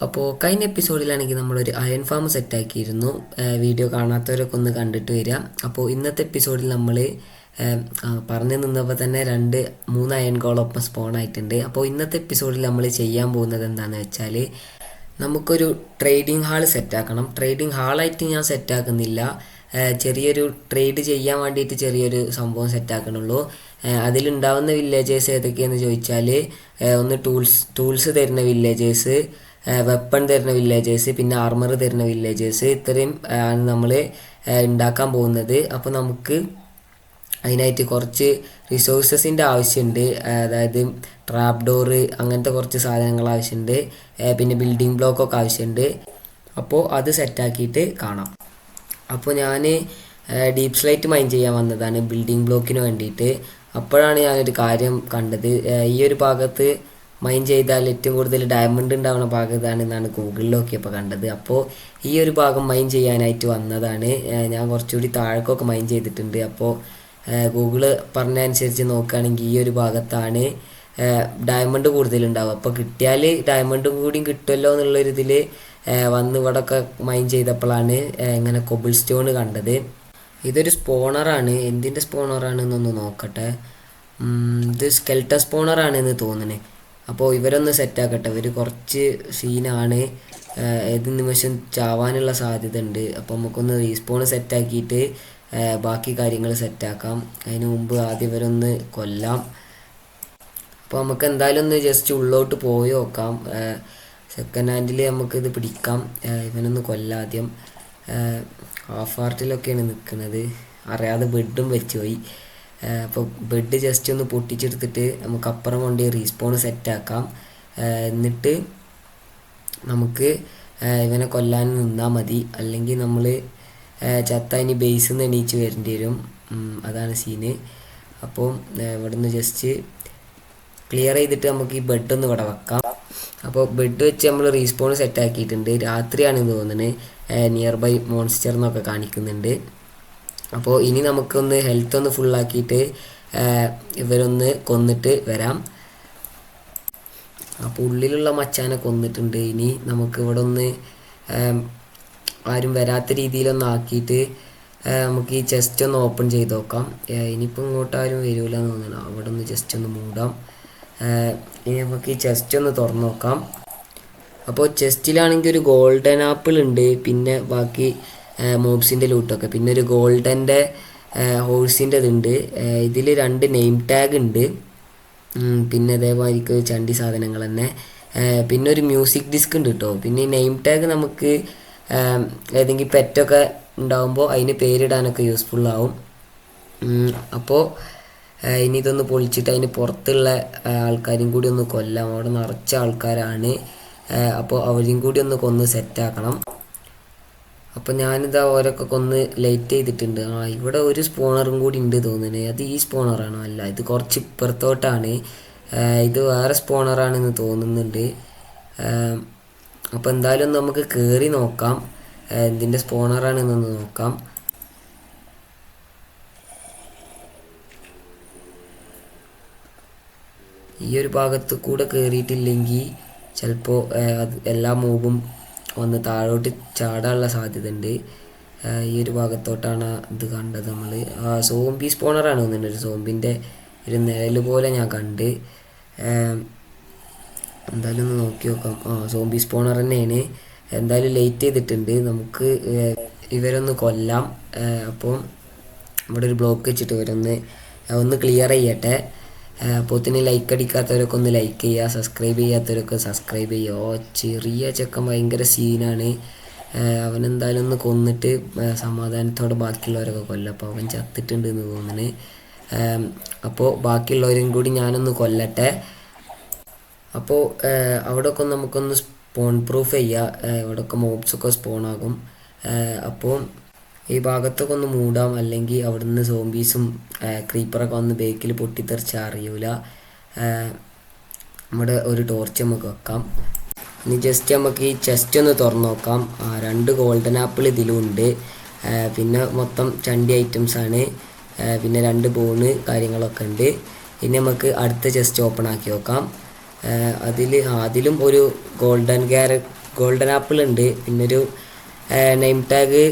അപ്പോൾ കഴിഞ്ഞ എപ്പിസോഡിലാണെങ്കിൽ നമ്മളൊരു അയൺ ഫാം സെറ്റാക്കിയിരുന്നു വീഡിയോ കാണാത്തവരൊക്കെ ഒന്ന് കണ്ടിട്ട് വരിക അപ്പോൾ ഇന്നത്തെ എപ്പിസോഡിൽ നമ്മൾ പറഞ്ഞു നിന്നപ്പോൾ തന്നെ രണ്ട് മൂന്ന് അയൺ ഗോളൊപ്പം സ്പോൺ ആയിട്ടുണ്ട്. അപ്പോൾ ഇന്നത്തെ എപ്പിസോഡിൽ നമ്മൾ ചെയ്യാൻ പോകുന്നത് എന്താണെന്ന് വെച്ചാൽ നമുക്കൊരു ട്രേഡിംഗ് ഹാൾ സെറ്റാക്കണം ട്രേഡിംഗ് ഹാളായിട്ട് ഞാൻ സെറ്റാക്കുന്നില്ല ചെറിയൊരു ട്രേഡ് ചെയ്യാൻ വേണ്ടിയിട്ട് ചെറിയൊരു സംഭവം സെറ്റാക്കണുള്ളൂ അതിലുണ്ടാവുന്ന വില്ലേജേഴ്സ് ഏതൊക്കെയാണെന്ന് ചോദിച്ചാൽ ഒന്ന് ടൂൾസ് ടൂൾസ് തരുന്ന വില്ലേജേഴ്സ് വെപ്പൺ തരുന്ന വില്ലേജേഴ്സ് പിന്നെ ആർമർ തരുന്ന വില്ലേജേഴ്സ് ഇത്രയും ആണ് നമ്മൾ ഉണ്ടാക്കാൻ പോകുന്നത്. അപ്പോൾ നമുക്ക് അതിനായിട്ട് കുറച്ച് റിസോഴ്സസിന്റെ ആവശ്യമുണ്ട് അതായത് ട്രാപ്പ് ഡോറ് അങ്ങനത്തെ കുറച്ച് സാധനങ്ങൾ ആവശ്യമുണ്ട് പിന്നെ ബിൽഡിംഗ് ബ്ലോക്കൊക്കെ ആവശ്യമുണ്ട് അപ്പോൾ അത് സെറ്റാക്കിയിട്ട് കാണാം. അപ്പോൾ ഞാൻ ഡീപ് സ്ലൈറ്റ് മൈൻ ചെയ്യാൻ വന്നതാണ് ബിൽഡിംഗ് ബ്ലോക്കിന് വേണ്ടിയിട്ട് അപ്പോഴാണ് ഞാനൊരു കാര്യം കണ്ടത്. ഈ ഒരു ഭാഗത്ത് മൈൻ ചെയ്താൽ ഏറ്റവും കൂടുതൽ ഡയമണ്ട് ഉണ്ടാവുന്ന ഭാഗം എന്നാണ് ഗൂഗിളിൽ നോക്കിയപ്പോൾ കണ്ടത്. അപ്പോൾ ഈ ഒരു ഭാഗം മൈൻ ചെയ്യാനായിട്ട് വന്നതാണ്. ഞാൻ കുറച്ചുകൂടി താഴേക്കൊക്കെ മൈൻ ചെയ്തിട്ടുണ്ട്. അപ്പോൾ ഗൂഗിൾ പറഞ്ഞ അനുസരിച്ച് നോക്കുകയാണെങ്കിൽ ഈ ഒരു ഭാഗത്താണ് ഡയമണ്ട് കൂടുതലുണ്ടാവും അപ്പോൾ കിട്ടിയാൽ ഡയമണ്ടും കൂടിയും കിട്ടുമല്ലോ എന്നുള്ളൊരിതിൽ വന്ന് വന്ന് ഇവിടെയൊക്കെ മൈൻ ചെയ്തപ്പോഴാണ് ഇങ്ങനെ കൊബിൾ സ്റ്റോൺ കണ്ടത്. ഇതൊരു സ്പോണറാണ് എന്തിന്റെ സ്പോണറാണെന്നൊന്ന് നോക്കട്ടെ. ഇത് സ്കെൽട്ട സ്പോണറാണെന്ന് തോന്നണേ അപ്പോൾ ഇവരൊന്ന് സെറ്റാക്കട്ടെ ഇവർ കുറച്ച് സീനാണ് ഏത് നിമിഷം ചാവാനുള്ള സാധ്യത ഉണ്ട്. അപ്പോൾ നമുക്കൊന്ന് റീസ്പോൺ സെറ്റാക്കിയിട്ട് ബാക്കി കാര്യങ്ങൾ സെറ്റാക്കാം അതിന് മുമ്പ് ആദ്യം ഇവരൊന്ന് കൊല്ലാം. അപ്പോൾ നമുക്ക് എന്തായാലും ഒന്ന് ജസ്റ്റ് ഉള്ളോട്ട് പോയി നോക്കാം. സെക്കൻഡ് ഹാൻഡിൽ നമുക്കിത് പിടിക്കാം. ഇവനൊന്ന് കൊല്ലാദ്യം ഹാഫ് ഹാർട്ടിലൊക്കെയാണ് നിൽക്കുന്നത് അറിയാതെ ബെഡും വെച്ച് പോയി. അപ്പോൾ ബെഡ് ജസ്റ്റ് ഒന്ന് പൊട്ടിച്ചെടുത്തിട്ട് നമുക്ക് അപ്പുറം കൊണ്ട് റീസ്പോൺ സെറ്റാക്കാം എന്നിട്ട് നമുക്ക് ഇവനെ കൊല്ലാൻ നിന്നാൽ മതി. അല്ലെങ്കിൽ നമ്മൾ ചത്ത ഇനി ബേസിൽ നിന്ന് എണീച്ച് വരേണ്ടി വരും. അതാണ് സീന് അപ്പോൾ ഇവിടുന്ന് ജസ്റ്റ് ക്ലിയർ ചെയ്തിട്ട് നമുക്ക് ഈ ബെഡ് ഒന്ന് ഇവിടെ വെക്കാം. അപ്പോൾ ബെഡ് വെച്ച് നമ്മൾ റീസ്പോൺ സെറ്റ് ആക്കിയിട്ടുണ്ട്. രാത്രിയാണെന്ന് തോന്നുന്നത് നിയർ ബൈ മോൺസ്റ്റർ എന്നൊക്കെ കാണിക്കുന്നുണ്ട്. അപ്പോൾ ഇനി നമുക്കൊന്ന് ഹെൽത്ത് ഒന്ന് ഫുള്ളാക്കിയിട്ട് ഇവരൊന്ന് കൊന്നിട്ട് വരാം. അപ്പോൾ ഉള്ളിലുള്ള മച്ചാനെ കൊന്നിട്ടുണ്ട്. ഇനി നമുക്ക് ഇവിടെ ഒന്ന് ആരും വരാത്ത രീതിയിലൊന്ന് ആക്കിയിട്ട് നമുക്ക് ഈ ചെസ്റ്റ് ഒന്ന് ഓപ്പൺ ചെയ്ത് നോക്കാം. ഇനിയിപ്പോൾ ഇങ്ങോട്ട് ആരും വരില്ല എന്ന് തോന്നുന്നു. അവിടെ ഒന്ന് ജസ്റ്റ് ഒന്ന് മൂടാം. ഇനി നമുക്ക് ഈ ചെസ്റ്റ് ഒന്ന് തുറന്നു നോക്കാം. അപ്പോൾ ചെസ്റ്റിലാണെങ്കിൽ ഒരു ഗോൾഡൻ ആപ്പിൾ ഉണ്ട്. പിന്നെ ബാക്കി മോബ്സിന്റെ ലൂട്ടൊക്കെ പിന്നെ ഒരു ഗോൾഡന്റെ ഹോഴ്സിന്റെ ഇതുണ്ട് ഇതിൽ രണ്ട് നെയിം ടാഗ് ഉണ്ട്. പിന്നെ അതേമാതിരിക്ക് ചണ്ടി സാധനങ്ങൾ തന്നെ. പിന്നെ ഒരു മ്യൂസിക് ഡിസ്ക് ഉണ്ട് കേട്ടോ പിന്നെ ഈ നെയിം ടാഗ് നമുക്ക് ഏതെങ്കിലും പെറ്റൊക്കെ ഉണ്ടാകുമ്പോൾ അതിന് പേരിടാനൊക്കെ യൂസ്ഫുള്ളാവും. അപ്പോൾ ഇനി ഇതൊന്ന് പൊളിച്ചിട്ട് അതിന് പുറത്തുള്ള ആൾക്കാരും കൂടി ഒന്ന് കൊല്ലാം. അവിടെ നിറച്ച ആൾക്കാരാണ്. അപ്പോൾ അവരും കൂടി ഒന്ന് കൊന്ന് സെറ്റാക്കണം അപ്പോൾ ഞാനിതാ ഓരോക്കെ കൊന്ന് ലൈറ്റ് ചെയ്തിട്ടുണ്ട്. ആ ഇവിടെ ഒരു സ്പോണറും കൂടി ഉണ്ട് തോന്നുന്നത് അത് ഈ സ്പോണറാണോ അല്ല ഇത് കുറച്ച് ഇപ്പുറത്തോട്ടാണ്. ഇത് വേറെ സ്പോണറാണെന്ന് തോന്നുന്നുണ്ട്. അപ്പോൾ എന്തായാലും നമുക്ക് കയറി നോക്കാം. എന്തിന്റെ സ്പോണറാണെന്നൊന്ന് നോക്കാം. ഈ ഒരു ഭാഗത്ത് കൂടെ കയറിയിട്ടില്ലെങ്കിൽ ചിലപ്പോൾ എല്ലാ മൂവും ഒന്ന് താഴോട്ട് ചാടാനുള്ള സാധ്യത ഉണ്ട് ഈ ഒരു ഭാഗത്തോട്ടാണ് ഇത് കണ്ടത് നമ്മൾ സോംബി സ്പോണറാണ് തോന്നുന്നത് ഒരു സോംബിന്റെ ഒരു നിഴൽ പോലെ ഞാൻ കണ്ട്. എന്തായാലും ഒന്ന് നോക്കി നോക്കാം. ആ സോംബി സ്പോണർ തന്നെയാണ്. എന്തായാലും ലേറ്റ് ചെയ്തിട്ടുണ്ട്. നമുക്ക് ഇവരൊന്ന് കൊല്ലാം. അപ്പം ഇവിടെ ഒരു ബ്ലോക്ക് വെച്ചിട്ട് ഇവരൊന്ന് ഒന്ന് ക്ലിയർ ചെയ്യട്ടെ. അപ്പോത്തിന് ലൈക്ക് അടിക്കാത്തവരൊക്കെ ഒന്ന് ലൈക്ക് ചെയ്യുക സബ്സ്ക്രൈബ് ചെയ്യാത്തവരൊക്കെ സബ്സ്ക്രൈബ് ചെയ്യുക. ഓ ചെറിയ ചെക്കൻ ഭയങ്കര സീനാണ് അവൻ എന്തായാലും ഒന്ന് കൊന്നിട്ട് സമാധാനത്തോടെ ബാക്കിയുള്ളവരൊക്കെ കൊല്ലും. അപ്പോൾ അവൻ ചത്തിട്ടുണ്ട് എന്ന് തോന്നുന്നു അപ്പോൾ ബാക്കിയുള്ളവരും കൂടി ഞാനൊന്ന് കൊല്ലട്ടെ. അപ്പോൾ അവിടെയൊക്കെ നമുക്കൊന്ന് സ്പോൺ പ്രൂഫ് ചെയ്യുക ഇവിടെയൊക്കെ മോബ്സൊക്കെ സ്പോൺ ആകും. അപ്പോൾ ഈ ഭാഗത്തൊക്കെ ഒന്ന് മൂടാം. അല്ലെങ്കിൽ അവിടുന്ന് സോംബീസും ക്രീപ്പറൊക്കെ വന്ന് ബേക്കിൽ പൊട്ടിത്തെറിച്ചാൽ അറിയൂല. നമ്മുടെ ഒരു ടോർച്ച് നമുക്ക് വെക്കാം. ഇനി ജസ്റ്റ് നമുക്ക് ഈ ചെസ്റ്റ് ഒന്ന് തുറന്നു നോക്കാം. രണ്ട് ഗോൾഡൻ ആപ്പിൾ ഇതിലുണ്ട് പിന്നെ മൊത്തം ചണ്ടി ഐറ്റംസ് ആണ്. പിന്നെ രണ്ട് ബോണ് കാര്യങ്ങളൊക്കെ ഉണ്ട്. ഇനി നമുക്ക് അടുത്ത ചെസ്റ്റ് ഓപ്പൺ ആക്കി നോക്കാം. അതിൽ അതിലും ഒരു ഗോൾഡൻ ക്യാര ഗോൾഡൻ ആപ്പിൾ ഉണ്ട്. പിന്നൊരു നെയിം ടാഗ്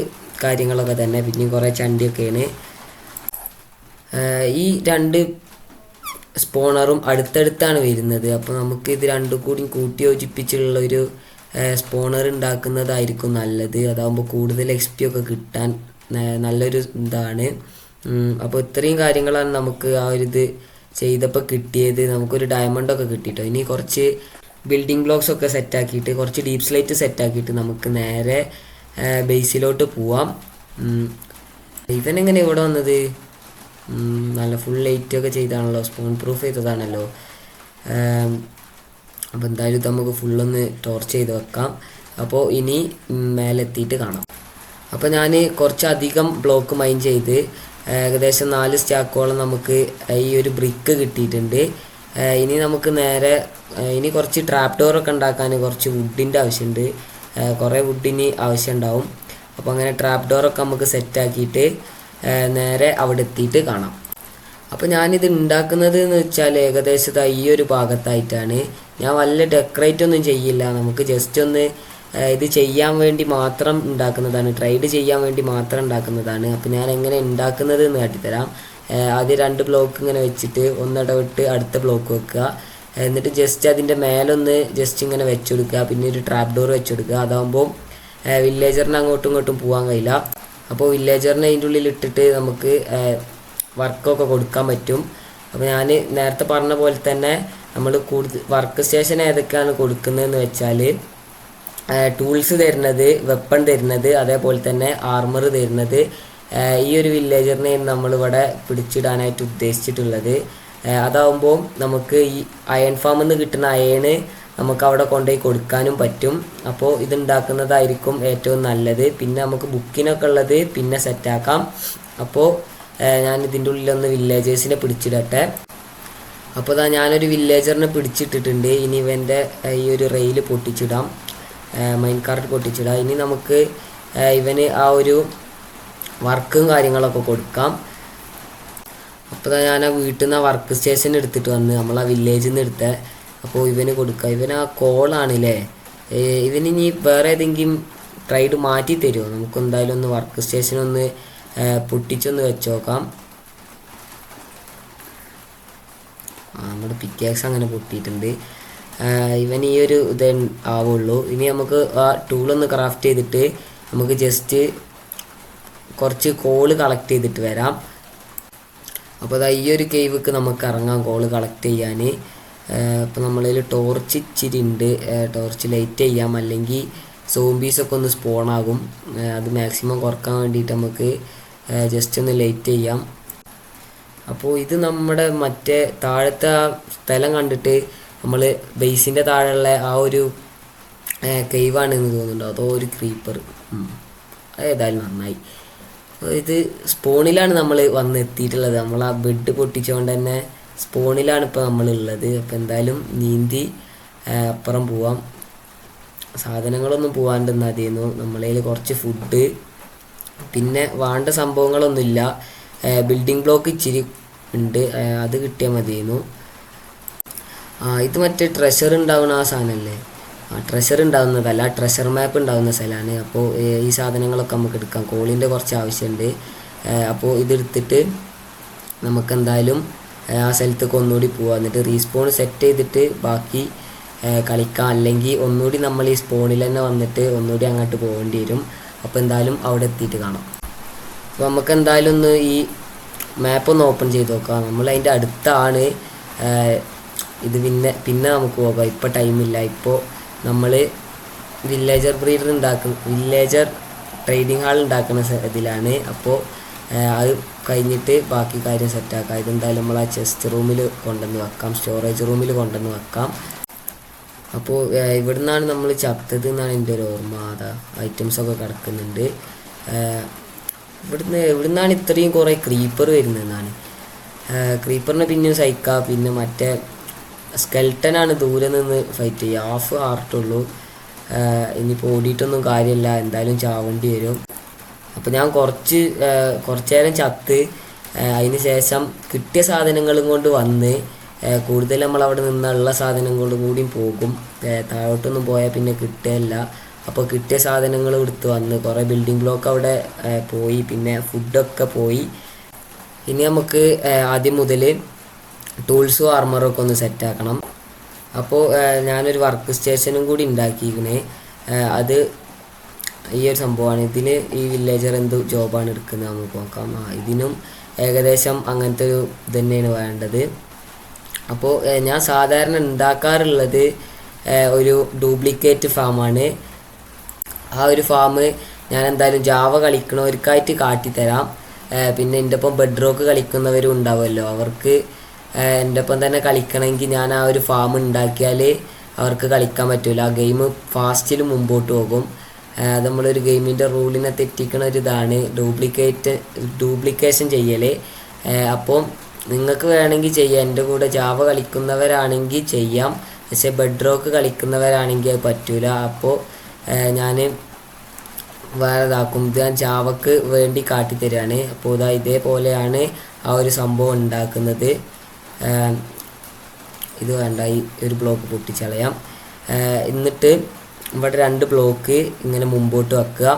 കാര്യങ്ങളൊക്കെ തന്നെ. പിന്നെയും കുറേ ചണ്ടിയൊക്കെയാണ്. ഈ രണ്ട് സ്പോണറും അടുത്തടുത്താണ് വരുന്നത്. അപ്പോൾ നമുക്ക് ഇത് രണ്ടും കൂടി കൂട്ടി യോജിപ്പിച്ചുള്ള ഒരു സ്പോണർ ഉണ്ടാക്കുന്നതായിരിക്കും നല്ലത്. അതാകുമ്പോൾ കൂടുതൽ എക്സ് പി ഒക്കെ കിട്ടാൻ നല്ലൊരു ഇതാണ്. അപ്പോൾ ഇത്രയും കാര്യങ്ങളാണ് നമുക്ക് ആ ഒരു ഇത് ചെയ്തപ്പോൾ കിട്ടിയത്. നമുക്കൊരു ഡയമണ്ട് ഒക്കെ കിട്ടിട്ടോ. ഇനി കുറച്ച് ബിൽഡിംഗ് ബ്ലോക്സ് ഒക്കെ സെറ്റാക്കിയിട്ട് കുറച്ച് ഡീപ് സ്ലൈറ്റ് സെറ്റാക്കിയിട്ട് നമുക്ക് നേരെ ബേസിലോട്ട് പോവാം. ഇവൻ എങ്ങനെ ഇവിടെ വന്നത്? നല്ല ഫുൾ ലൈറ്റ് ഒക്കെ ചെയ്താണല്ലോ സ്പൂൺ പ്രൂഫ് ചെയ്തതാണല്ലോ. അപ്പോൾ എന്തായാലും ഇത് നമുക്ക് ഫുള്ളൊന്ന് ടോർച്ച് ചെയ്ത് വെക്കാം. അപ്പോൾ ഇനി മേലെത്തിയിട്ട് കാണാം. അപ്പോൾ ഞാൻ കുറച്ചധികം ബ്ലോക്ക് മൈൻ ചെയ്ത് ഏകദേശം നാല് സ്റ്റാക്കോളം നമുക്ക് ഈ ഒരു ബ്രിക്ക് കിട്ടിയിട്ടുണ്ട്. ഇനി നമുക്ക് നേരെ ഇനി കുറച്ച് ട്രാപ്പ് ഡോറൊക്കെ ഉണ്ടാക്കാൻ കുറച്ച് വുഡിന്റെ ആവശ്യമുണ്ട്. കുറേ വുഡിന് ആവശ്യം ഉണ്ടാവും അപ്പോൾ അങ്ങനെ ട്രാപ്പ് ഡോറൊക്കെ നമുക്ക് സെറ്റാക്കിയിട്ട് നേരെ അവിടെ എത്തിയിട്ട് കാണാം. അപ്പോൾ ഞാനിത് ഉണ്ടാക്കുന്നത് എന്ന് വെച്ചാൽ ഏകദേശം ഈ ഒരു ഭാഗത്തായിട്ടാണ്. ഞാൻ വല്ല ഡെക്കറേറ്റ് ഒന്നും ചെയ്യില്ല. നമുക്ക് ജസ്റ്റ് ഒന്ന് ഇത് ചെയ്യാൻ വേണ്ടി മാത്രം ഉണ്ടാക്കുന്നതാണ് ട്രൈഡ് ചെയ്യാൻ വേണ്ടി മാത്രം ഉണ്ടാക്കുന്നതാണ് അപ്പോൾ ഞാൻ എങ്ങനെ ഉണ്ടാക്കുന്നത് എന്ന് കാട്ടിത്തരാം ആദ്യം രണ്ട് ബ്ലോക്ക് ഇങ്ങനെ വെച്ചിട്ട് ഒന്നിടവിട്ട് അടുത്ത ബ്ലോക്ക് വെക്കുക. എന്നിട്ട് ജസ്റ്റ് അതിന്റെ മേലൊന്ന് ജസ്റ്റ് ഇങ്ങനെ വെച്ച് കൊടുക്കുക പിന്നെ ഒരു ട്രാപ്പ് ഡോർ വെച്ച് കൊടുക്കുക അതാകുമ്പോൾ വില്ലേജറിന് അങ്ങോട്ടും ഇങ്ങോട്ടും പോകാൻ കഴിയില്ല. അപ്പോൾ വില്ലേജറിനെ അതിന്റെ ഉള്ളിൽ ഇട്ടിട്ട് നമുക്ക് വർക്കൊക്കെ കൊടുക്കാൻ പറ്റും. അപ്പോൾ ഞാൻ നേരത്തെ പറഞ്ഞ പോലെ തന്നെ നമ്മൾ കൂടുതൽ വർക്ക് സ്റ്റേഷൻ ഏതൊക്കെയാണ് കൊടുക്കുന്നതെന്ന് വെച്ചാൽ ടൂൾസ് തരുന്നത് വെപ്പൺ തരുന്നത് അതേപോലെ തന്നെ ആർമർ തരുന്നത് ഈ ഒരു വില്ലേജറിനെ നമ്മളിവിടെ പിടിച്ചിടാനായിട്ട് ഉദ്ദേശിച്ചിട്ടുള്ളത്. അതാവുമ്പോൾ നമുക്ക് ഈ അയൺ ഫാമിൽ നിന്ന് കിട്ടുന്ന അയണ് നമുക്ക് അവിടെ കൊണ്ടുപോയി കൊടുക്കാനും പറ്റും. അപ്പോൾ ഇതുണ്ടാക്കുന്നതായിരിക്കും ഏറ്റവും നല്ലത്. പിന്നെ നമുക്ക് ബുക്കിനൊക്കെ ഉള്ളത് പിന്നെ സെറ്റാക്കാം അപ്പോൾ ഞാൻ ഇതിന്റെ ഉള്ളിലൊന്ന് വില്ലേജേഴ്സിനെ പിടിച്ചിടട്ടെ. അപ്പോൾ ഇതാ ഞാനൊരു വില്ലേജറിനെ പിടിച്ചിട്ടിട്ടുണ്ട്. ഇനി ഇവന്റെ ഈ ഒരു റെയിൽ പൊട്ടിച്ചിടാം. മൈൻ കാർഡ് പൊട്ടിച്ചിടാം. ഇനി നമുക്ക് ഇവന് ആ ഒരു വർക്കും കാര്യങ്ങളൊക്കെ കൊടുക്കാം. അപ്പോൾ ഞാൻ ആ വീട്ടിൽ നിന്ന് വർക്ക് സ്റ്റേഷൻ എടുത്തിട്ട് വന്ന് നമ്മൾ ആ വില്ലേജിൽ നിന്ന് എടുത്ത അപ്പോൾ ഇവന് കൊടുക്കുക ഇവൻ ആ കോളാണല്ലേ ഇവന് ഇനി വേറെ ഏതെങ്കിലും ട്രൈഡ് മാറ്റി തരുമോ നമുക്ക് എന്തായാലും ഒന്ന് വർക്ക് സ്റ്റേഷൻ ഒന്ന് പൊട്ടിച്ചൊന്ന് വെച്ച് നോക്കാം ആ, നമ്മുടെ പിക്കാക്സ് അങ്ങനെ പൊട്ടിയിട്ടുണ്ട്. ഇവൻ ഈ ഒരു ഇത് ആവുള്ളൂ. ഇനി നമുക്ക് ആ ടൂളൊന്ന് ക്രാഫ്റ്റ് ചെയ്തിട്ട് നമുക്ക് ജസ്റ്റ് കുറച്ച് കോൾ കളക്ട് ചെയ്തിട്ട് വരാം. അപ്പോൾ അതാ ഈ ഒരു കേവിക്ക് നമുക്ക് ഇറങ്ങാം കോൾ കളക്ട് ചെയ്യാൻ അപ്പോൾ നമ്മളിൽ ടോർച്ച് ഇച്ചിരി ഉണ്ട് ടോർച്ച് ലൈറ്റ് ചെയ്യാം അല്ലെങ്കിൽ സോംബീസൊക്കെ ഒന്ന് സ്പോൺ ആകും. അത് മാക്സിമം കുറയ്ക്കാൻ വേണ്ടിയിട്ട് നമുക്ക് ജസ്റ്റ് ഒന്ന് ലൈറ്റ് ചെയ്യാം. അപ്പോൾ ഇത് നമ്മുടെ മറ്റേ താഴത്തെ ആ സ്ഥലം കണ്ടിട്ട് നമ്മൾ ബേസിന്റെ താഴെയുള്ള ആ ഒരു കെയ്വാണ് എന്ന് തോന്നുന്നുണ്ടോ. അതോ ഒരു ക്രീപ്പർ ഏതായാലും നന്നായി. ഇത് സ്പൂണിലാണ് നമ്മൾ വന്ന് എത്തിയിട്ടുള്ളത് നമ്മൾ ആ ബെഡ് പൊട്ടിച്ചുകൊണ്ട് തന്നെ സ്പോണിലാണ് ഇപ്പോൾ നമ്മളുള്ളത്. അപ്പോൾ എന്തായാലും നീന്തി അപ്പുറം പോവാം. സാധനങ്ങളൊന്നും പോവാണ്ട് മതിയെന്നു നമ്മളതിൽ കുറച്ച് ഫുഡ്. പിന്നെ വേണ്ട സംഭവങ്ങളൊന്നുമില്ല. ബിൽഡിംഗ് ബ്ലോക്ക് ഇച്ചിരി ഉണ്ട്. അത് കിട്ടിയാൽ മതിയായിരുന്നു ആ ഇത് മറ്റേ ട്രഷർ ഉണ്ടാവുന്ന ആ സാധനമല്ലേ ട്രഷർ ഉണ്ടാവുന്നതല്ല ട്രഷർ മാപ്പ് ഉണ്ടാകുന്ന സ്ഥലമാണ്. അപ്പോൾ ഈ സാധനങ്ങളൊക്കെ നമുക്ക് എടുക്കാം. കോളിന്റെ കുറച്ച് ആവശ്യമുണ്ട്. അപ്പോൾ ഇതെടുത്തിട്ട് നമുക്ക് എന്തായാലും ആ സ്ഥലത്തേക്ക് ഒന്നുകൂടി പോവാം. എന്നിട്ട് റീസ്പോൺ സെറ്റ് ചെയ്തിട്ട് ബാക്കി കളിക്കാം. അല്ലെങ്കിൽ ഒന്നുകൂടി നമ്മൾ ഈ സ്പോണിൽ തന്നെ വന്നിട്ട് ഒന്നുകൂടി അങ്ങോട്ട് പോകേണ്ടി വരും. അപ്പോൾ എന്തായാലും അവിടെ എത്തിയിട്ട് കാണാം. അപ്പോൾ നമുക്ക് എന്തായാലും ഒന്ന് ഈ മാപ്പ് ഒന്ന് ഓപ്പൺ ചെയ്ത് നോക്കാം. നമ്മൾ അതിന്റെ അടുത്താണ് ഇത് പിന്നെ പിന്നെ നമുക്ക് പോകാം. ഇപ്പോൾ ടൈമില്ല ഇപ്പോൾ നമ്മൾ വില്ലേജർ ബ്രീഡർ ഉണ്ടാക്കും വില്ലേജർ ട്രേഡിംഗ് ഹാൾ ഉണ്ടാക്കുന്ന ഇതിലാണ്. അപ്പോൾ അത് കഴിഞ്ഞിട്ട് ബാക്കി കാര്യം സെറ്റാക്കാം ഇതെന്തായാലും നമ്മൾ ആ ചെസ്റ്റ് റൂമിൽ കൊണ്ടുവന്ന് വെക്കാം. സ്റ്റോറേജ് റൂമിൽ കൊണ്ടുവന്ന് വെക്കാം. അപ്പോൾ ഇവിടെ നിന്നാണ് നമ്മൾ ചത്തത് എന്നാണ് എന്റെ ഒരു ഓർമ്മ. അതാ ഐറ്റംസ് ഒക്കെ കിടക്കുന്നുണ്ട്. ഇവിടുന്ന് ഇവിടുന്ന് ഇവിടുന്നാണ് ഇത്രയും കുറേ ക്രീപ്പർ വരുന്നതെന്നാണ് ക്രീപ്പറിനെ പിന്നെയും സഹിക്കാം. പിന്നെ മറ്റേ സ്കെൽട്ടനാണ് ദൂരെ നിന്ന് ഫൈറ്റ് ചെയ്യുക. ഹാഫ് ഹാർട്ടുള്ളൂ ഇനിയിപ്പോൾ ഓടിയിട്ടൊന്നും കാര്യമില്ല. എന്തായാലും ചാവേണ്ടി വരും. അപ്പോൾ ഞാൻ കുറച്ച് കുറച്ച് നേരം ചത്ത് അതിന് ശേഷം കിട്ടിയ സാധനങ്ങളും കൊണ്ട് വന്ന് കൂടുതൽ നമ്മൾ അവിടെ നിന്നുള്ള സാധനങ്ങളും കൂടിയും പോകും. താഴോട്ടൊന്നും പോയാൽ പിന്നെ കിട്ടുകയില്ല അപ്പോൾ കിട്ടിയ സാധനങ്ങൾ എടുത്ത് വന്ന് കുറേ ബിൽഡിംഗ് ബ്ലോക്ക് അവിടെ പോയി. പിന്നെ ഫുഡൊക്കെ പോയി. ഇനി നമുക്ക് ആദ്യം മുതൽ ടൂൾസും ആർമറും ഒക്കെ ഒന്ന് സെറ്റാക്കണം അപ്പോൾ ഞാനൊരു വർക്ക് സ്റ്റേഷനും കൂടി ഉണ്ടാക്കിയിരിക്കണേ അത് ഈ ഒരു സംഭവമാണ് ഇതിന് ഈ വില്ലേജർ എന്ത് ജോബാണ് എടുക്കുന്നത് നമുക്ക് നോക്കാം. ആ ഇതിനും ഏകദേശം അങ്ങനത്തെ ഒരു ഇത് തന്നെയാണ് വേണ്ടത് അപ്പോൾ ഞാൻ സാധാരണ ഉണ്ടാക്കാറുള്ളത് ഒരു ഡ്യൂപ്ലിക്കേറ്റ് ഫാമാണ് ആ ഒരു ഫാം ഞാൻ എന്തായാലും ജാവ കളിക്കണവർക്കായിട്ട് കാട്ടിത്തരാം. പിന്നെ എന്റെ ഒപ്പം ബെഡ് റോക്ക് കളിക്കുന്നവരും ഉണ്ടാവുമല്ലോ അവർക്ക് എന്റെ ഒപ്പം തന്നെ കളിക്കണമെങ്കിൽ ഞാൻ ആ ഒരു ഫാം ഉണ്ടാക്കിയാൽ അവർക്ക് കളിക്കാൻ പറ്റില്ല ആ ഗെയിം ഫാസ്റ്റിൽ മുമ്പോട്ട് പോകും. അത് നമ്മളൊരു ഗെയിമിന്റെ റൂളിനെ തെറ്റിക്കണ ഒരു ഇതാണ്. ഡ്യൂപ്ലിക്കേറ്റ് ഡ്യൂപ്ലിക്കേഷൻ ചെയ്യൽ അപ്പോൾ നിങ്ങൾക്ക് വേണമെങ്കിൽ ചെയ്യാം. എന്റെ കൂടെ ജാവ കളിക്കുന്നവരാണെങ്കിൽ ചെയ്യാം. പക്ഷേ ബെഡ് റോക്ക് കളിക്കുന്നവരാണെങ്കിൽ അത് പറ്റൂല. അപ്പോൾ ഞാൻ വേറെ ഇതാക്കും. ഇത് ഞാൻ ജാവക്ക് വേണ്ടി കാട്ടിത്തരാണ്. അപ്പോൾ ഇതാ ഇതേപോലെയാണ് ആ ഒരു സംഭവം ഉണ്ടാക്കുന്നത്. ഇത് വേണ്ട ഈ ഒരു ബ്ലോക്ക് പൊട്ടിച്ചളയാം. എന്നിട്ട് ഇവിടെ രണ്ട് ബ്ലോക്ക് ഇങ്ങനെ മുമ്പോട്ട് വെക്കുക.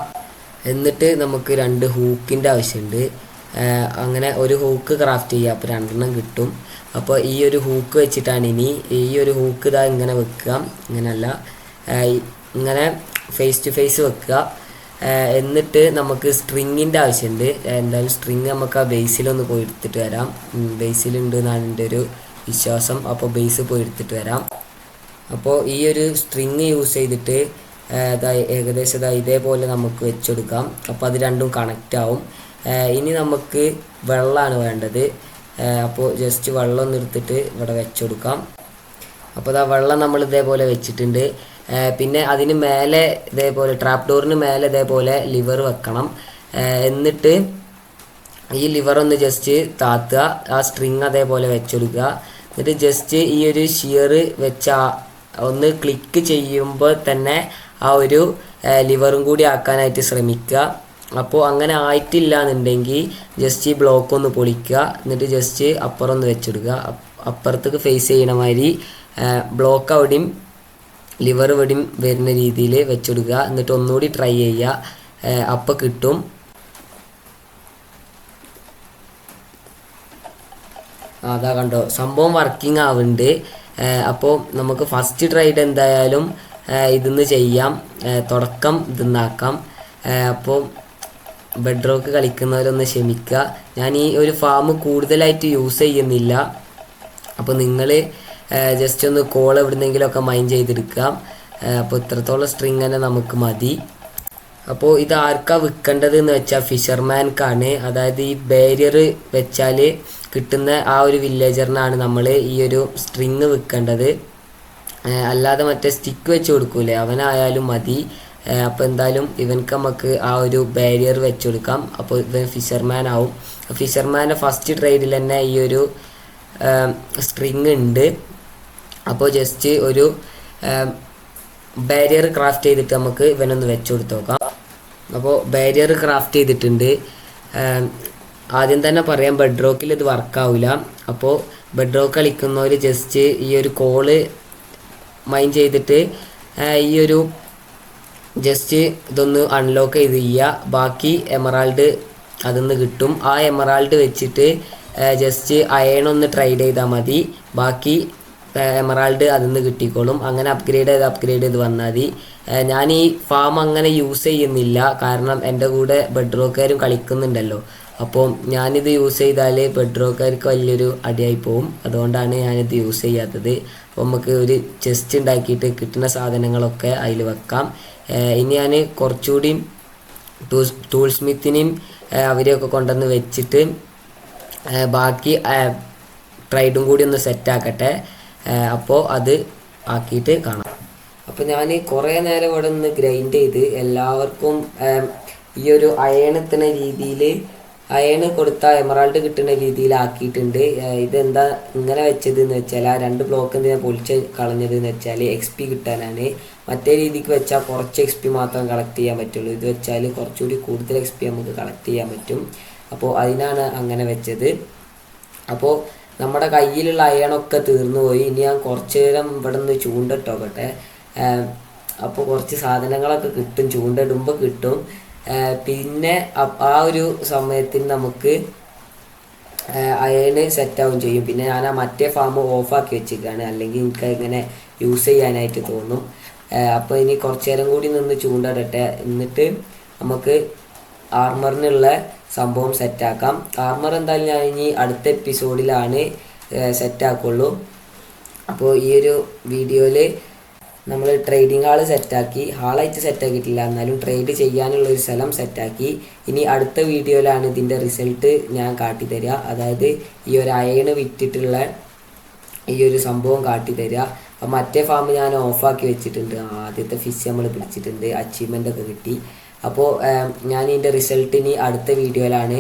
എന്നിട്ട് നമുക്ക് രണ്ട് ഹൂക്കിന്റെ ആവശ്യമുണ്ട്. അങ്ങനെ ഒരു ഹൂക്ക് ക്രാഫ്റ്റ് ചെയ്യുക അപ്പോൾ രണ്ടെണ്ണം കിട്ടും. അപ്പോൾ ഈ ഒരു ഹൂക്ക് വെച്ചിട്ടാണ് ഇനി ഈ ഒരു ഹൂക്ക് ഇതാ ഇങ്ങനെ വെക്കുക. ഇങ്ങനെയല്ല. ഇങ്ങനെ ഫേസ് ടു ഫേസ് വെക്കുക. എന്നിട്ട് നമുക്ക് സ്ട്രിങ്ങിന്റെ ആവശ്യമുണ്ട് എന്തായാലും സ്ട്രിങ് നമുക്ക് ആ ബേസിലൊന്ന് പോയി എടുത്തിട്ട് വരാം. ബേസിലുണ്ട് എന്നാണ് എന്റെ ഒരു വിശ്വാസം. അപ്പോൾ ബേസ് പോയി എടുത്തിട്ട് വരാം. അപ്പോൾ ഈ ഒരു സ്ട്രിങ് യൂസ് ചെയ്തിട്ട് ഏകദേശം ഇതേപോലെ നമുക്ക് വെച്ചെടുക്കാം. അപ്പോൾ അത് രണ്ടും കണക്റ്റ് ആവും. ഇനി നമുക്ക് വെള്ളമാണ് വേണ്ടത്. അപ്പോൾ ജസ്റ്റ് വെള്ളം ഒന്ന് എടുത്തിട്ട് ഇവിടെ വെച്ചെടുക്കാം. അപ്പോൾ ആ വെള്ളം നമ്മൾ ഇതേപോലെ വെച്ചിട്ടുണ്ട്. പിന്നെ അതിന് മേലെ ഇതേപോലെ ട്രാപ്പ് ഡോറിന് മേലെ ഇതേപോലെ ലിവർ വെക്കണം. എന്നിട്ട് ഈ ലിവർ ഒന്ന് ജസ്റ്റ് താത്തുക ആ സ്ട്രിങ് അതേപോലെ വെച്ചെടുക്കുക. എന്നിട്ട് ജസ്റ്റ് ഈ ഒരു ഷിയർ വെച്ച ഒന്ന് ക്ലിക്ക് ചെയ്യുമ്പോൾ തന്നെ ആ ഒരു ലിവറും കൂടി ആക്കാനായിട്ട് ശ്രമിക്കുക. അപ്പോൾ അങ്ങനെ ആയിട്ടില്ല എന്നുണ്ടെങ്കിൽ ജസ്റ്റ് ഈ ബ്ലോക്ക് ഒന്ന് പൊളിക്കുക. എന്നിട്ട് ജസ്റ്റ് അപ്പുറം ഒന്ന് വെച്ചെടുക്കുക. അപ്പുറത്തേക്ക് ഫേസ് ചെയ്യണ മാതിരി ബ്ലോക്ക് അവിടെയും ലിവർ ഇവിടെയും വരുന്ന രീതിയിൽ വെച്ചെടുക്കുക. എന്നിട്ട് ഒന്നുകൂടി ട്രൈ ചെയ്യുക. അപ്പോൾ കിട്ടും. അതാ കണ്ടോ. സംഭവം വർക്കിംഗ് ആവുന്നുണ്ട്. അപ്പോൾ നമുക്ക് ഫസ്റ്റ് ട്രൈഡ് എന്തായാലും ഇതിന്ന് ചെയ്യാം. തുടക്കം ഇതിന്നാക്കാം. അപ്പോൾ ബെഡ് റോക്ക് കളിക്കുന്നവരൊന്ന് ക്ഷമിക്കുക. ഞാൻ ഈ ഒരു ഫാം കൂടുതലായിട്ട് യൂസ് ചെയ്യുന്നില്ല. അപ്പോൾ നിങ്ങൾ ജസ്റ്റ് ഒന്ന് കോൾ എവിടുന്നെങ്കിലുമൊക്കെ മൈൻഡ് ചെയ്തെടുക്കുക. അപ്പോൾ ഇത്രത്തോളം സ്ട്രിങ് തന്നെ നമുക്ക് മതി. അപ്പോൾ ഇത് ആർക്കാ വിൽക്കേണ്ടത് എന്ന് വെച്ചാൽ ഫിഷർമാൻക്കാണ് അതായത് ഈ ബാരിയർ വെച്ചാൽ കിട്ടുന്ന ആ ഒരു വില്ലേജറിനാണ് നമ്മൾ ഈ ഒരു സ്ട്രിങ് വിൽക്കേണ്ടത്. അല്ലാതെ മറ്റേ സ്റ്റിക്ക് വെച്ച് കൊടുക്കൂലേ? അവനായാലും മതി. അപ്പോൾ എന്തായാലും ഇവൻക്ക് നമുക്ക് ആ ഒരു ബാരിയർ വെച്ച് കൊടുക്കാം. അപ്പോൾ ഇവൻ ഫിഷർമാൻ ആവും. ഫിഷർമാന്റെ ഫസ്റ്റ് ട്രേഡിൽ തന്നെ ഈ ഒരു സ്ട്രിങ് ഉണ്ട്. അപ്പോൾ ജസ്റ്റ് ഒരു ബാരിയർ ക്രാഫ്റ്റ് ചെയ്തിട്ട് നമുക്ക് ഇവനൊന്ന് വെച്ച് കൊടുത്ത് നോക്കാം. അപ്പോൾ ബാരിയർ ക്രാഫ്റ്റ് ചെയ്തിട്ടുണ്ട്. ആദ്യം തന്നെ പറയാം ബെഡ് റോക്കിൽ ഇത് വർക്കാവില്ല അപ്പോൾ ബെഡ് റോക്ക് കളിക്കുന്നവർ ജസ്റ്റ് ഈ ഒരു കോൾ മൈൻഡ് ചെയ്തിട്ട് ഈ ഒരു ജസ്റ്റ് ഇതൊന്ന് അൺലോക്ക് ചെയ്ത് ചെയ്യുക ബാക്കി എമറാൾഡ് അതിന്ന് കിട്ടും. ആ എമറാൾഡ് വെച്ചിട്ട് ജസ്റ്റ് അയൺ ഒന്ന് ട്രൈഡ് ചെയ്താൽ മതി. ബാക്കി എമറാൾഡ് അതിൽ നിന്ന് കിട്ടിക്കോളും. അങ്ങനെ അപ്ഗ്രേഡ് ചെയ്ത് അപ്ഗ്രേഡ് ചെയ്ത് വന്നാൽ മതി. ഞാൻ ഈ ഫാം അങ്ങനെ യൂസ് ചെയ്യുന്നില്ല. കാരണം എന്റെ കൂടെ ബെഡ് റോക്കാരും കളിക്കുന്നുണ്ടല്ലോ. അപ്പോൾ ഞാനിത് യൂസ് ചെയ്താൽ ബെഡ് റോക്കാർക്ക് വലിയൊരു അടിയായി പോകും അതുകൊണ്ടാണ് ഞാനിത് യൂസ് ചെയ്യാത്തത്. അപ്പോൾ നമുക്ക് ഒരു ചെസ്റ്റ് ഉണ്ടാക്കിയിട്ട് കിട്ടുന്ന സാധനങ്ങളൊക്കെ അതിൽ വെക്കാം. ഇനി ഞാൻ കുറച്ചുകൂടി ടൂ ടൂൾസ്മിത്തിനെയും അവരെയൊക്കെ കൊണ്ടുവന്ന് വെച്ചിട്ട് ബാക്കി ട്രൈഡും കൂടി ഒന്ന് സെറ്റ് ആക്കട്ടെ. അപ്പോൾ അത് ആക്കിയിട്ട് കാണാം. അപ്പോൾ ഞാൻ കുറേ നേരം ഇവിടെ നിന്ന് ഗ്രൈൻഡ് ചെയ്ത് എല്ലാവർക്കും ഈ ഒരു അയണത്തിന രീതിയിൽ അയണ് കൊടുത്ത എമറാൾഡ് കിട്ടുന്ന രീതിയിലാക്കിയിട്ടുണ്ട് ഇതെന്താ ഇങ്ങനെ വെച്ചത് എന്ന് വെച്ചാൽ ആ രണ്ട് ബ്ലോക്ക് എന്തിനാ പൊളിച്ച് കളഞ്ഞത് എന്ന് വെച്ചാൽ എക്സ് പി കിട്ടാനാണ്. മറ്റേ രീതിക്ക് വെച്ചാൽ കുറച്ച് എക്സ് പി മാത്രം കളക്ട് ചെയ്യാൻ പറ്റുള്ളൂ. ഇത് വെച്ചാൽ കുറച്ചുകൂടി കൂടുതൽ എക്സ് പി നമുക്ക് കളക്ട് ചെയ്യാൻ പറ്റും. അപ്പോൾ അതിനാണ് അങ്ങനെ വെച്ചത്. അപ്പോൾ നമ്മുടെ കയ്യിലുള്ള അയണൊക്കെ തീർന്നു പോയി. ഇനി ഞാൻ കുറച്ച് നേരം ഇവിടെ നിന്ന് ചൂണ്ടിട്ടോക്കട്ടെ അപ്പോൾ കുറച്ച് സാധനങ്ങളൊക്കെ കിട്ടും. ചൂണ്ടിടുമ്പോൾ കിട്ടും. പിന്നെ ആ ഒരു സമയത്തിന് നമുക്ക് അയണ് സെറ്റാവും ചെയ്യും. പിന്നെ ഞാൻ ആ മറ്റേ ഫാം ഓഫാക്കി വെച്ചിരിക്കുകയാണ്. അല്ലെങ്കിൽ എനിക്ക് ഇങ്ങനെ യൂസ് ചെയ്യാനായിട്ട് തോന്നും. അപ്പോൾ ഇനി കുറച്ച് നേരം കൂടി നിന്ന് ചൂണ്ടിടട്ടെ. എന്നിട്ട് നമുക്ക് ആർമറിനുള്ള സംഭവം സെറ്റാക്കാം. ആർമർ എന്തായാലും ഞാൻ ഇനി അടുത്ത എപ്പിസോഡിലാണ് സെറ്റാക്കുള്ളൂ. അപ്പോൾ ഈ ഒരു വീഡിയോയിൽ നമ്മൾ ട്രേഡിംഗ് ഹാൾ സെറ്റാക്കി ഹാളായിട്ട് സെറ്റാക്കിയിട്ടില്ല. എന്നാലും ട്രേഡ് ചെയ്യാനുള്ള ഒരു സ്ഥലം സെറ്റാക്കി. ഇനി അടുത്ത വീഡിയോയിലാണ് ഇതിന്റെ റിസൾട്ട് ഞാൻ കാട്ടിത്തരിക. അതായത് ഈ ഒരു അയണ് വിറ്റിട്ടുള്ള ഈ ഒരു സംഭവം കാട്ടിത്തരിക. അപ്പം മറ്റേ ഫാം ഞാൻ ഓഫാക്കി വെച്ചിട്ടുണ്ട്. ആദ്യത്തെ ഫിഷ് നമ്മൾ പിടിച്ചിട്ടുണ്ട്. അച്ചീവ്മെന്റ് ഒക്കെ കിട്ടി. അപ്പോൾ ഞാൻ ഇതിന്റെ റിസൾട്ട് ഇനി അടുത്ത വീഡിയോയിലാണ്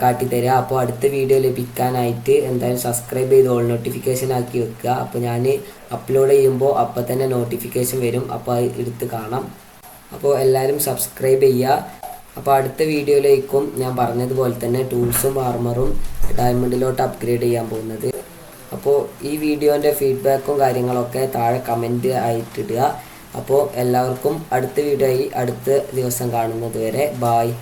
കാട്ടിത്തരിക അപ്പോൾ അടുത്ത വീഡിയോ ലഭിക്കാനായിട്ട് എന്തായാലും സബ്സ്ക്രൈബ് ചെയ്ത് ഓൾ നോട്ടിഫിക്കേഷൻ ആക്കി വെക്കുക. അപ്പോൾ ഞാൻ അപ്ലോഡ് ചെയ്യുമ്പോൾ അപ്പോൾ തന്നെ നോട്ടിഫിക്കേഷൻ വരും. അപ്പോൾ അത് എടുത്ത് കാണാം. അപ്പോൾ എല്ലാവരും സബ്സ്ക്രൈബ് ചെയ്യുക അപ്പോൾ അടുത്ത വീഡിയോയിലേക്കും ഞാൻ പറഞ്ഞതുപോലെ തന്നെ ടൂൾസും ആർമറും ഡയമണ്ടിലോട്ട് അപ്ഗ്രേഡ് ചെയ്യാൻ പോകുന്നത്. അപ്പോൾ ഈ വീഡിയോന്റെ ഫീഡ്ബാക്കും കാര്യങ്ങളൊക്കെ താഴെ കമന്റ് ആയിട്ടിടുക. അപ്പോൾ എല്ലാവർക്കും അടുത്ത വീഡിയോ ആയി അടുത്ത ദിവസം കാണുന്നത് വരെ ബായ്